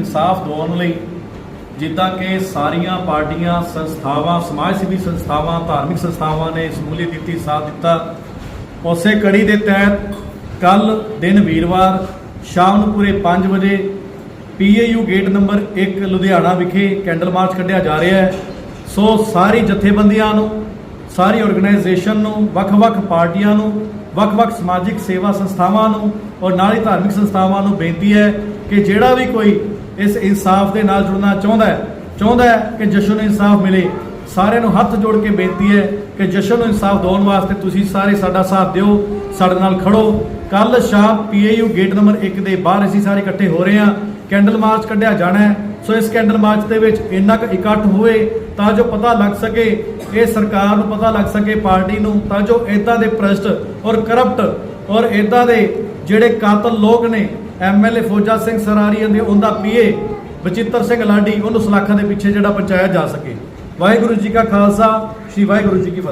ਇਨਸਾਫ ਦਿਵਾਉਣ ਲਈ, ਜਿੱਦਾਂ ਕਿ ਸਾਰੀਆਂ ਪਾਰਟੀਆਂ, ਸੰਸਥਾਵਾਂ ਸਮਾਜ ਸੇਵੀ ਸੰਸਥਾਵਾਂ, ਧਾਰਮਿਕ ਸੰਸਥਾਵਾਂ ਨੇ ਸਮੂਲੀਅਤ ਦਿੱਤੀ, ਸਾਥ ਦਿੱਤਾ। ਉਸੇ ਕੜੀ ਦੇ ਤਹਿਤ ਕੱਲ ਦਿਨ ਵੀਰਵਾਰ ਸ਼ਾਮ ਨੂੰ ਪੂਰੇ 5 ਵਜੇ ਪੀਏਯੂ ਗੇਟ ਨੰਬਰ 1 ਲੁਧਿਆਣਾ ਵਿਖੇ ਕੈਂਡਲ ਮਾਰਚ ਕੱਢਿਆ ਜਾ ਰਿਹਾ ਹੈ। ਸੋ ਸਾਰੀ ਜਥੇਬੰਦੀਆਂ ਨੂੰ, ਸਾਰੀ ਆਰਗੇਨਾਈਜੇਸ਼ਨ ਨੂੰ, ਵੱਖ-ਵੱਖ ਪਾਰਟੀਆਂ ਨੂੰ, ਵੱਖ-ਵੱਖ ਸਮਾਜਿਕ ਸੇਵਾ ਸੰਸਥਾਵਾਂ ਨੂੰ ਔਰ ਨਾਲ ਹੀ ਧਾਰਮਿਕ ਸੰਸਥਾਵਾਂ ਨੂੰ ਬੇਨਤੀ ਹੈ ਕਿ ਜਿਹੜਾ ਵੀ ਕੋਈ ਇਸ ਇਨਸਾਫ ਦੇ ਨਾਲ ਜੁੜਨਾ ਚਾਹੁੰਦਾ ਹੈ ਚਾਹੁੰਦਾ ਹੈ ਕਿ ਜਸ਼ਨ ਨੂੰ ਇਨਸਾਫ ਮਿਲੇ। ਸਾਰਿਆਂ ਨੂੰ ਹੱਥ ਜੋੜ ਕੇ ਬੇਨਤੀ ਹੈ ਕਿ ਜਸ਼ਨ ਨੂੰ ਇਨਸਾਫ ਦਿਵਾਉਣ ਵਾਸਤੇ ਤੁਸੀਂ ਸਾਰੇ ਸਾਡਾ ਸਾਥ ਦਿਓ, ਸਾਡੇ ਨਾਲ ਖੜੋ। ਕੱਲ ਸ਼ਾਮ ਪੀਏਯੂ ਗੇਟ ਨੰਬਰ 1 ਦੇ ਬਾਹਰ ਅਸੀਂ ਸਾਰੇ ਇਕੱਠੇ ਹੋ ਰਹੇ ਹਾਂ। ਕੈਂਡਲ ਮਾਰਚ ਕੱਢਿਆ ਜਾਣਾ ਹੈ। ਸੋ ਇਸ ਕੈਂਡਲ ਮਾਰਚ ਦੇ ਵਿੱਚ ਇੰਨਾ ਕੁ ਇਕੱਠ ਹੋਵੇ ਤਾਂ ਜੋ ਪਤਾ ਲੱਗ ਸਕੇ, ਇਹ ਸਰਕਾਰ ਨੂੰ ਪਤਾ ਲੱਗ ਸਕੇ, ਪਾਰਟੀ ਨੂੰ, ਤਾਂ ਜੋ ਇਦਾਂ ਦੇ ਭ੍ਰਸ਼ਟ ਔਰ ਕਰਪਟ ਔਰ ਇਦਾਂ ਦੇ ਜਿਹੜੇ ਕਾਤਲ ਲੋਕ ਨੇ ਐਮਐਲਏ ਫੌਜਾ ਸਿੰਘ ਸਰਾਰੀਆਂ ਦੇ ਉਹਦਾ ਪੀਏ ਬਚਿੱਤਰ ਸਿੰਘ ਲਾਡੀ ਉਹਨੂੰ ਸਲਾਖਾਂ ਦੇ ਪਿੱਛੇ ਜਿਹੜਾ ਪਹੁੰਚਾਇਆ ਜਾ ਸਕੇ। ਵਾਹਿਗੁਰੂ ਜੀ ਕਾ ਖਾਲਸਾ, ਸ੍ਰੀ ਵਾਹਿਗੁਰੂ ਜੀ ਕੀ ਫਤਿਹ।